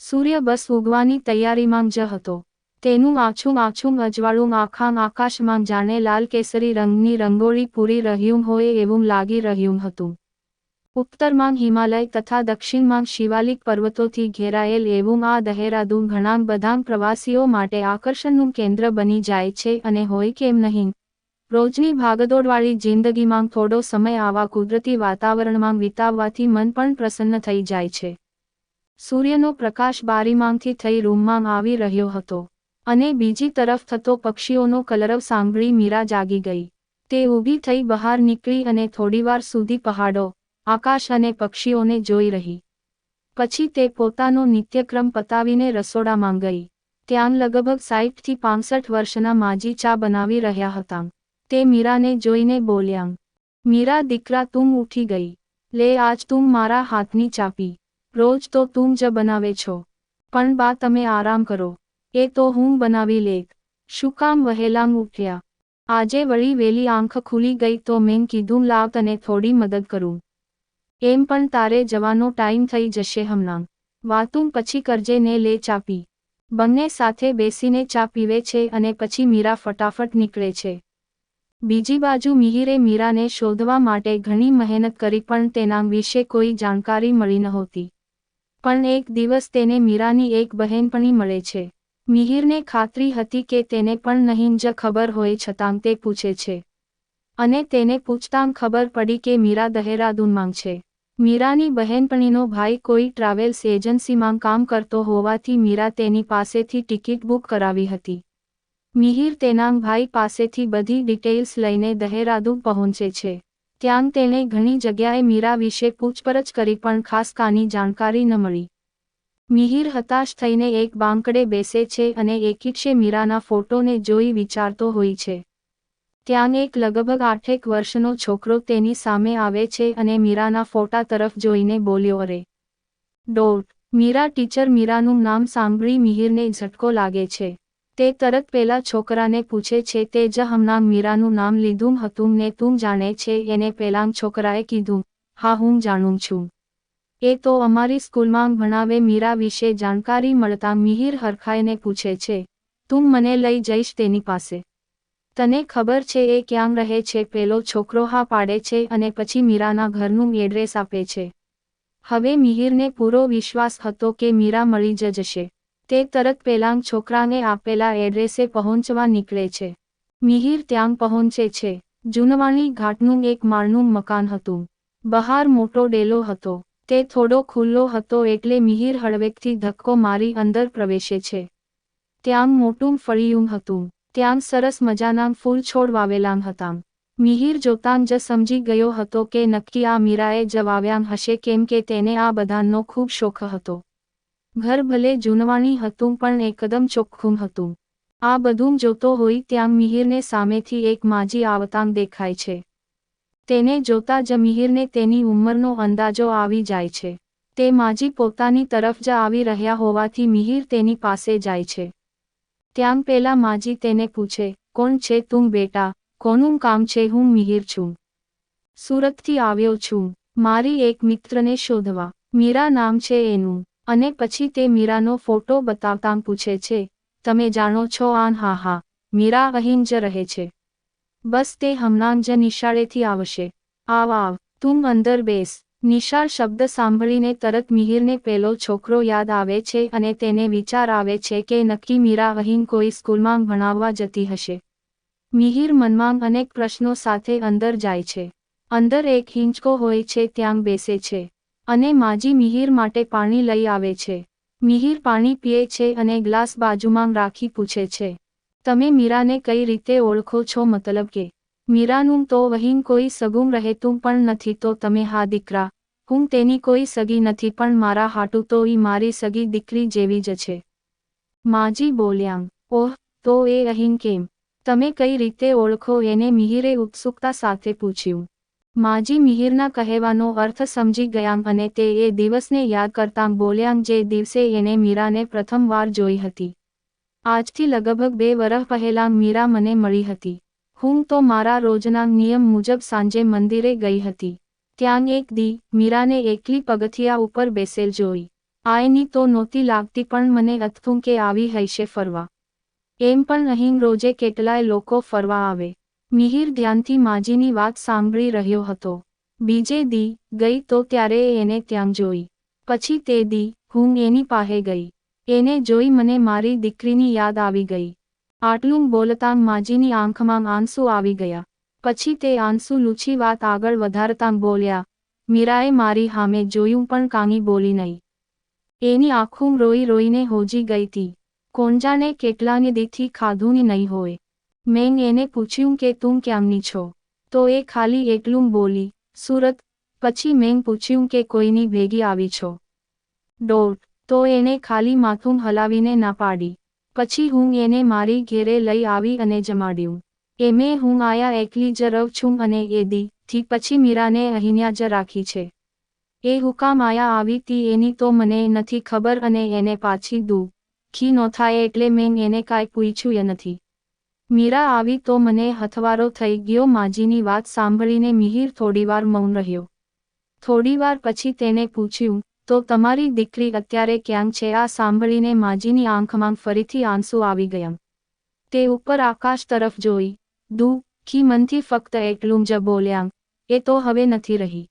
સૂર્ય બસ ઉગવાની તૈયારીમાં જ હતો. તેનું આછું આછું અજવાળું આખા આકાશમાં જાણે લાલ કેસરી રંગની રંગોળી પૂરી રહ્યું હોય એવું લાગી રહ્યું હતું. ઉત્તરમાં હિમાલય તથા દક્ષિણમાં શિવાલિક પર્વતોથી ઘેરાયેલ એવું આ દહેરાદૂન ઘણા બધા પ્રવાસીઓ માટે આકર્ષણનું કેન્દ્ર બની જાય છે અને હોય કેમ નહીં. રોજની ભાગદોડવાળી જિંદગીમાં થોડો સમય આવા કુદરતી વાતાવરણમાં વિતાવવાથી મન પણ પ્રસન્ન થઈ જાય છે. સૂર્યનો પ્રકાશ બારીમાંથી થઈ રૂમમાં આવી રહ્યો હતો અને બીજી તરફ થતો પક્ષીઓનો કલરવ સાંભળી મીરા જાગી ગઈ. તે ઊભી થઈ બહાર નીકળી અને થોડીવાર સુધી પહાડો, આકાશ અને પક્ષીઓને જોઈ રહી. પછી તે પોતાનો નિત્યક્રમ પતાવીને રસોડામાં ગઈ. ત્યાં લગભગ સાઠથી પાંસઠ વર્ષના માજી ચા બનાવી રહ્યા હતા. તે મીરાને જોઈને બોલ્યાં, મીરા દીકરા, તું ઉઠી ગઈ. લે, આજ તું મારા હાથની ચાપી. રોજ તો તું જ બનાવે છો. પણ બા તમે આરામ કરો. એ તો હું બનાવી લેત. શું કામ વહેલાંગ ઉઠ્યા? આજે વળી વેલી આંખ ખુલી ગઈ તો મેં કીધું લાવ તને થોડી મદદ કરું. એમ પણ તારે જવાનો ટાઈમ થઈ જશે હમણાં. વાતું પછી કરજે ને લે ચાપી. બંને સાથે બેસીને ચા પીવે છે અને પછી મીરા ફટાફટ નીકળે છે. બીજી બાજુ મિહિરે મીરાને શોધવા માટે ઘણી મહેનત કરી પણ તેના વિશે કોઈ જાણકારી મળી નહોતી. પણ એક દિવસ તેને મીરાની એક બહેનપણી મળે છે. મિહિરને ખાતરી હતી કે તેને પણ નહીં જ ખબર હોય છતાં તે પૂછે છે. અને તેને પૂછતાં ખબર પડી કે મીરા દહેરાદૂનમાં છે. મીરાની બહેનપણીનો ભાઈ કોઈ ટ્રાવેલ્સ એજન્સીમાં કામ કરતો હોવાથી મીરા તેની પાસેથી ટિકિટ બુક કરાવી હતી. મિહિર તેના ભાઈ પાસેથી બધી ડિટેલ્સ લઈને દહેરાદૂન પહોંચે છે. ત્યાં તેણે ઘણી જગ્યાએ મીરા વિશે પૂછપરછ કરી પણ ખાસ કાની જાણકારી ન મળી. મિહિર હતાશ થઈને એક બાંકડે બેસે છે અને એકીક્ષે મીરાના ફોટોને જોઈ વિચારતો હોય છે. ત્યાં એક લગભગ આઠેક વર્ષનો છોકરો તેની સામે આવે છે અને મીરાના ફોટા તરફ જોઈને બોલ્યો, અરે, ડોટ. મીરા ટીચર મીરાનું નામ સાંભળી મિહિરને ઝટકો લાગે છે. તે તરત પેલા છોકરાને પૂછે છે, તે જ હમણાં મીરાનું નામ લીધું હતું ને તું જાણે છે, એને પેલામ છોકરાએ કીધું. હા, હું જાણું છું. એ તો અમારી સ્કૂલમાં ભણાવે મીરા વિશે જાણકારી મળતા મિહિર હરખાઈને પૂછે છે, તું મને લઈ જઈશ તેની પાસે. તને ખબર છે એ ક્યાં રહે છે? પેલો છોકરો હા પાડે છે અને પછી મીરાના ઘરનું એડ્રેસ આપે છે. હવે મિહિરને પૂરો વિશ્વાસ હતો કે મીરા મળી જ જશે. તે તરત પેલાંગ છોકરાને આપેલા એડ્રેસે પહોંચવા નીકળે છે. મિહિર ત્યાં પહોંચે છે. જૂનવાણી ઘાટનું એક માળનું મકાન હતું. બહાર મોટો ડેલો હતો. તે થોડો ખુલ્લો હતો એટલે મિહિર હળવેકથી ધક્કો મારી અંદર પ્રવેશે છે. ત્યાં મોટું ફળિયું હતું. ત્યાં સરસ મજાના ફૂલ છોડ વાવેલાં હતા. મિહિર જોતાં જ સમજી ગયો હતો કે નક્કી આ મીરાએ જવાવ્યા હશે કેમ કે તેને આ બધાનો ખૂબ શોખ હતો. ઘર ભલે જૂનવાણી હતું પણ એકદમ ચોખ્ખું હતું. આ બધું જોતો હોય ત્યાં મિહિરને સામેથી એક માજી આવતાંગ દેખાય છે. તેને જોતા જ મિહિરને તેની ઉંમરનો અંદાજો આવી જાય છે. તે માજી પોતાની તરફ જ આવી રહ્યા હોવાથી મિહિર તેની પાસે જાય છે. ત્યાં પેલા માજી તેને પૂછે, કોણ છે તું બેટા? કોનું કામ છે? હું મિહિર છું. સુરતથી આવ્યો છું. મારી એક મિત્રને શોધવા. મીરા નામ છે એનું. અને પછી તે મીરાનો ફોટો બતાવતાં પૂછે છે, તમે જાણો છો આન? હા હા, મીરા અહીં જ રહે છે. બસ તે હમણાં જ નિશાળેથી આવશે. આવ આવ, તું અંદર બેસ. નિશાળ શબ્દ સાંભળીને તરત મિહિરને પેલો છોકરો યાદ આવે છે અને તેને વિચાર આવે છે કે નક્કી મીરા અહીં કોઈ સ્કૂલમાં ભણાવવા જતી હશે. મિહિર મનમાં અનેક પ્રશ્નો સાથે અંદર જાય છે. અંદર એક હિંચકો હોય છે, ત્યાં બેસે છે. અને માજી મિહિર માટે પાણી લઈ આવે છે. મિહિર પાણી પીએ છે અને ગ્લાસ બાજુમાં રાખી પૂછે છે. તમે મીરાને કઈ રીતે ઓળખો છો મતલબ કે, મીરાનું તો વહીન કોઈ સગુમ રહેતું પણ નથી તો તમે હા દીકરા, હું તેની કોઈ સગી નથી પણ મારા હાટું તો ઈ મારી સગી દીકરી જેવી જ છે. માજી બોલ્યાંગ ઓહ, તો એ અહીં કેમ? તમે કઈ રીતે ઓળખો? એને મિહિરે ઉત્સુકતા સાથે પૂછ્યું. માજી મિહિરના કહેવાનો અર્થ સમજી ગયાં અને તે એ દિવસને યાદ કરતાં બોલ્યાં જે દિવસે એને મીરાને પ્રથમવાર જોઈ હતી. આજથી લગભગ બે વર્ષ પહેલાં મીરા મને મળી હતી. હું તો મારા રોજના નિયમ મુજબ સાંજે મંદિરે ગઈ હતી. ત્યાં એક દી મીરાને એકલી પગથિયા ઉપર બેસેલ જોઈ. આયની તો નહોતી લાગતી પણ મને અથું કે આવી હૈશે ફરવા. એમ પણ અહીં રોજે કેટલાય લોકો ફરવા આવે. મિહિર ધ્યાનથી માજીની વાત સાંભળી રહ્યો હતો. બીજે દી ગઈ તો ત્યારે એને ત્યાં જોઈ. પછી તે દી હું એની પાસે ગઈ. એને જોઈ મને મારી દીકરીની યાદ આવી ગઈ. આટલું બોલતાં માજીની આંખમાં આંસુ આવી ગયા. પછી તે આંસુ લૂછી વાત આગળ વધારતાં બોલ્યા, મીરાએ મારી સામે જોયું પણ કાંઈ બોલી નહીં. એની આંખું રોઈ રોઈને હોજી ગઈ તી. કોંજાને કેટલાની દીથી ખાધું નહીં હોય. મેં એને પૂછ્યું કે તું ક્યાંની છો? તો એ ખાલી એકલું બોલી, સુરત. પછી મેં પૂછ્યું કે કોઈની ભેગી આવી છો? ડોટ તો એને ખાલી માથું હલાવીને ના પાડી. પછી હું એને મારી ઘેરે લઈ આવી અને જમાડ્યું. એમે હું આયા એકલી જ રવ છું અને એ દી, થી પછી મીરાને અહીંયા જ રાખી છે. એ હુકામ આયા આવી તી એની તો મને નથી ખબર અને એને પાછી દુ. ખી નો થાય એટલે મેં એને કાંઈ પૂછ્યું નથી. મીરા આવી તો મને હથવારો થઈ ગયો, માજીની વાત સાંભળીને મિહિર થોડીવાર મૌન રહ્યો. થોડીવાર પછી તેને પૂછ્યું, તો તમારી દીકરી અત્યારે ક્યાં છે? આ સાંભળીને માજીની આંખમાં ફરીથી આંસુ આવી ગયા. તે ઉપર આકાશ તરફ જોઈ દુ ખી મનથી ફક્ત એટલું જ બોલ્યા, એ તો હવે નથી રહી.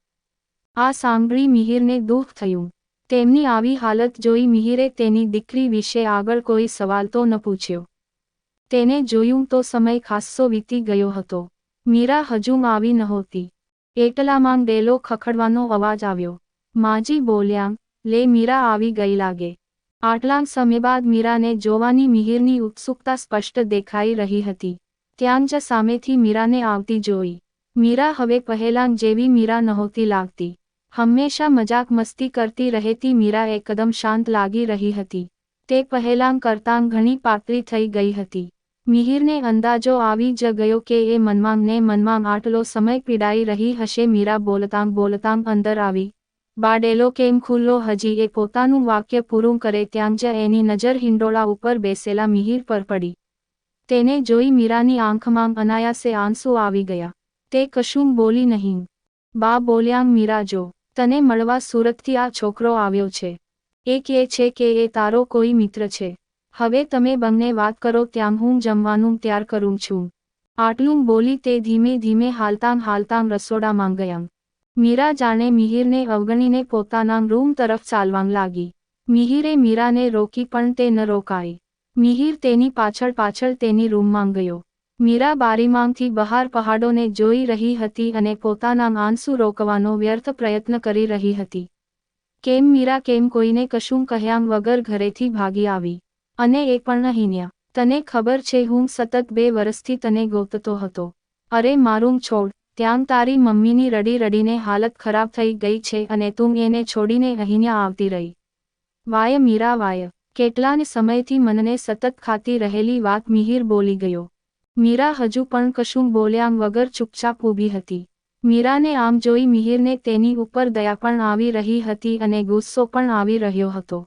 આ સાંભળી મિહિરને દુઃખ થયું. તેમની આવી હાલત જોઈ મિહિરે તેની દીકરી વિશે આગળ કોઈ સવાલ તો ન પૂછ્યો. તેને જોયું તો સમય ખાસ્સો વીતી ગયો હતો. મીરા હજુ આવી નહોતી. એટલામાં ડેલો ખખડવાનો અવાજ આવ્યો. માજી બોલ્યા, લે મીરા આવી ગઈ લાગે. આટલા સમય બાદ મીરાને જોવાની મિહિરની ઉત્સુકતા સ્પષ્ટ દેખાઈ રહી હતી. ત્યાં જ સામેથી મીરાને આવતી જોઈ. મીરા હવે પહેલાં જેવી મીરા નહોતી લાગતી. હંમેશા મજાક મસ્તી કરતી રહેતી મીરા એકદમ શાંત લાગી રહી હતી. તે પહેલાં કરતાં ઘણી પાતળી થઈ ગઈ હતી. મિહિરને અંદાજો આવી જ ગયો કે એ મનમાં ને મનમાં આટલો સમય પીડાઈ રહી હશે. મીરા બોલતાં બોલતાં અંદર આવી. બાડેલો કેમ ખુલ્લો? હજી એ પોતાનું વાક્ય પૂરું કરે ત્યાં જ એની નજર હિંડોળા ઉપર બેસેલા મિહિર પર પડી. તેને જોઈ મીરાની આંખમાં અનાયાસે આંસુ આવી ગયા. તે કશું બોલી નહીં. બા બોલ્યાંગ, મીરા જો, તને મળવા સુરતથી આ છોકરો આવ્યો છે. એ કહે છે કે એ તારો કોઈ મિત્ર છે. હવે તમે બંને વાત કરો ત્યાં હું જમવાનું તૈયાર કરું છું. આટલું બોલી તે ધીમે ધીમે હાલતાં હાલતાં રસોડામાં ગયા. મીરા જાણે મિહિરને અવગણીને પોતાના રૂમ તરફ ચાલવા લાગી. મિહિરે મીરાને રોકી પણ તે ન રોકાઈ. મિહિર તેની પાછળ પાછળ તેની રૂમમાં ગયો. મીરા બારીમાંથી બહાર પહાડોને જોઈ રહી હતી અને પોતાના આંસુ રોકવાનો વ્યર્થ પ્રયત્ન કરી રહી હતી. કેમ મીરા કેમ કોઈને કશું કહ્યા વગર ઘરેથી ભાગી આવી? અને એ પણ અહીન્યા તને ખબર છે હું સતત બે વર્ષથી તને ગોતતો હતો. અરે મારું છોડ, ત્યાં તારી મમ્મીની રડી રડીને હાલત ખરાબ થઈ ગઈ છે અને તું એને છોડીને અહીંયા આવતી રહી. વાય મીરા વાય, કેટલાને સમયથી મનને સતત ખાતી રહેલી વાત મિહિર બોલી ગયો. મીરા હજુ પણ કશું બોલ્યા વગર ચૂપચાપ ઊભી હતી. મીરાને આમ જોઈ મિહિરને તેની ઉપર દયા પણ આવી રહી હતી અને ગુસ્સો પણ આવી રહ્યો હતો.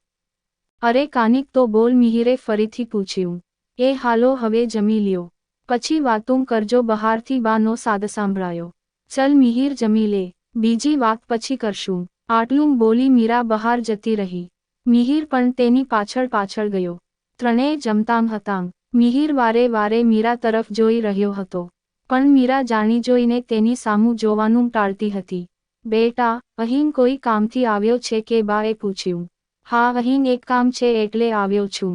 અરે કાનિક તો બોલ મિહિરે ફરીથી પૂછ્યું. એ હાલો હવે જમી લ્યો. પછી વાતું કરજો બહારથી બાનો સાદ સાંભળાયો. ચલ મિહિર જમી લે. બીજી વાત પછી કરશું. આટલું બોલી મીરા બહાર જતી રહી. મિહિર પણ તેની પાછળ પાછળ ગયો. ત્રણેય જમતામ હતામ. મિહિર વારે વારે મીરા તરફ જોઈ રહ્યો હતો. પણ મીરા જાણી જોઈને તેની સામું જોવાનું ટાળતી હતી. બેટા, અહીં કોઈ કામથી આવ્યો છે કે બાએ પૂછ્યું? હા અહીં એક કામ છે એટલે આવ્યો છું.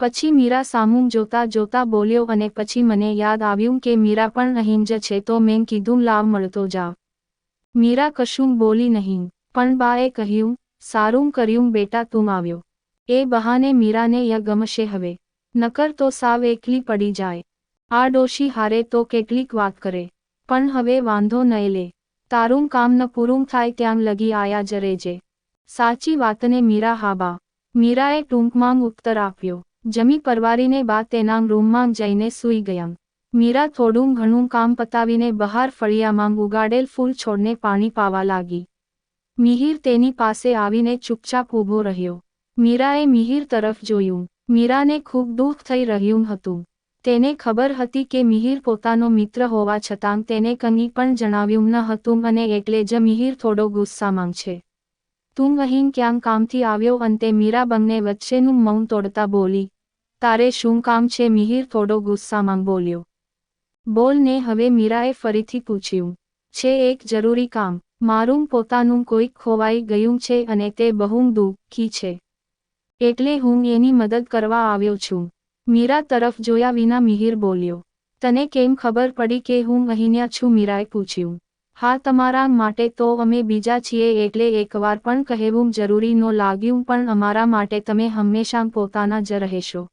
પછી મીરા સામું જોતા જોતા બોલ્યો અને પછી મને યાદ આવ્યું કે મીરા પણ અહીં જ છે તો મેં કીધું, લાવ, મળતો જાવ મીરા કશું બોલી નહીં, પણ બાએ કહ્યું, સારું કર્યું બેટા, તું આવ્યો. એ બહાને મીરાને ય ગમશે હવે. નકર તો સાવ એકલી પડી જાય. આ ડોશી હારે તો કેટલીક વાત કરે. પણ હવે વાંધો નહીં લે. તારું કામ ન પૂરું થાય, ત્યાં લગી આયા જ રેજે સાચી વાતને મીરા હાબા મીરાએ ટૂંકમાં ઉત્તર આપ્યો. જમી પરવારીને બાદ તેના રૂમમાં જઈને સૂઈ ગયા. મીરા થોડું ઘણું કામ પતાવીને બહાર ફળિયામાં ઉગાડેલ ફૂલ છોડને પાણી પાવા લાગી. મિહિર તેની પાસે આવીને ચૂપચાપ ઊભો રહ્યો. મીરાએ મિહિર તરફ જોયું. મીરાને ખૂબ દુઃખ થઈ રહ્યું હતું. તેને ખબર હતી કે મિહિર પોતાનો મિત્ર હોવા છતાં તેને કંઈ પણ જણાવ્યું ન હતું અને એટલે જ મિહિર થોડો ગુસ્સામાં છે. તું અહીં ક્યાં કામથી આવ્યો અંતે મીરા બંને વચ્ચેનું મૌન તોડતા બોલી, તારે શું કામ છે? મિહિર થોડો ગુસ્સામાં બોલ્યો. બોલને હવે મીરાએ ફરીથી પૂછ્યું, છે એક જરૂરી કામ, મારું પોતાનું કોઈક ખોવાઈ ગયું છે અને તે બહુ દુઃખી છે. એટલે હું એની મદદ કરવા આવ્યો છું. મીરા તરફ જોયા વિના મિહિર બોલ્યો, તને કેમ ખબર પડી કે હું અહીંયા છું? મીરાએ પૂછ્યું. હા, તમારા માટે તો અમે બીજા છીએ એટલે એકવાર પણ કહેવું જરૂરી ન લાગ્યું, પણ અમારા માટે તમે હંમેશા પોતાના જ રહેશો.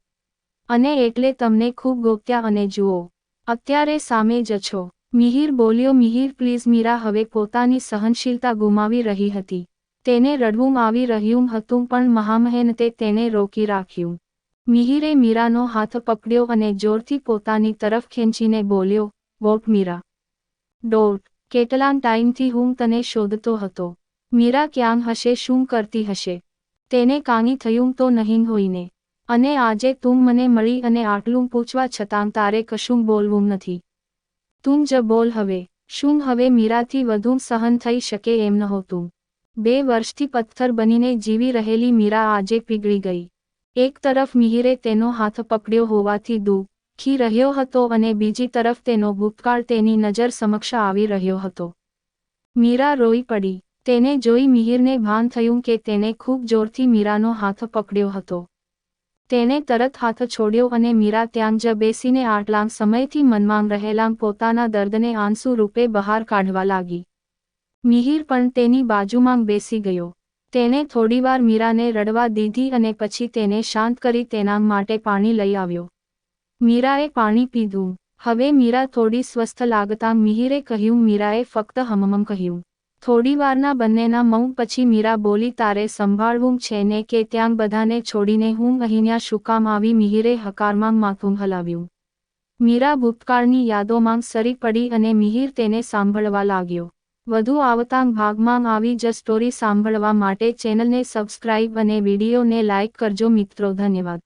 અને એટલે તમને ખૂબ ગોપ્યા અને જુઓ, અત્યારે સામે જ છો. મિહિર બોલ્યો, મિહિર, પ્લીઝ મીરા, હવે પોતાની સહનશીલતા ગુમાવી રહી હતી. તેને રડવું આવી રહ્યું હતું, પણ મહામહેનતે તેને રોકી રાખ્યું. મિહિરે મીરાનો હાથ પકડ્યો અને જોરથી પોતાની તરફ ખેંચીને બોલ્યો વોટ મીરા. ડોટ. કેટલા ટાઈમથી હું તને શોધતો હતો. મીરા ક્યાં હશે, શું કરતી હશે? તેને કાની થયું તો નહીં હોઈને. અને આજે તું મને મળી અને આટલું પૂછવા છતાં તારે કશું બોલવું નથી. તું જ બોલ હવે. શું હવે મીરાથી વધુ સહન થઈ શકે એમ નહોતું. બે વર્ષથી પથ્થર બનીને જીવી રહેલી મીરા આજે પીગળી ગઈ. એક તરફ મિહિરે તેનો હાથ પકડ્યો હોવાથી દુઃખી રહ્યો હતો અને બીજી તરફ તેનો ભૂતકાળ તેની નજર સમક્ષ આવી રહ્યો હતો. મીરા રોઈ પડી. તેને જોઈ મિહિરને ભાન થયું કે તેને ખૂબ જોરથી મીરાનો હાથ પકડ્યો હતો. તેને તરત હાથ છોડ્યો અને મીરા ત્યાં જ બેસીને આટલા સમયથી મનમાં રહેલા પોતાના દર્દને આંસુ રૂપે બહાર કાઢવા લાગી. મિહિર પણ તેની બાજુમાં બેસી ગયો. તેને થોડીવાર મીરાને રડવા દીધી અને પછી તેને શાંત કરી તેના માટે પાણી લઈ આવ્યો. મીરાએ પાણી પીધું. હવે મીરા થોડી સ્વસ્થ લાગતા મિહિરે કહ્યું, મીરાએ ફક્ત હમમમ કહ્યું. થોડીવારના બંનેના મૌન પછી મીરા બોલી, તારે સંભાળવું છે ને કે ત્યાં બધાને છોડીને હું અહીંયા શુકામ આવી? મિહિરે હકારમાં માથું હલાવ્યું. મીરા ભૂતકાળની યાદોમાં સરી પડી અને મિહિર તેને સાંભળવા લાગ્યો. વધુ આવતા ભાગમાં આવી જ સ્ટોરી સાંભળવા માટે ચેનલને સબસ્ક્રાઇબ અને વિડીયોને લાઇક કરજો મિત્રો. ધન્યવાદ.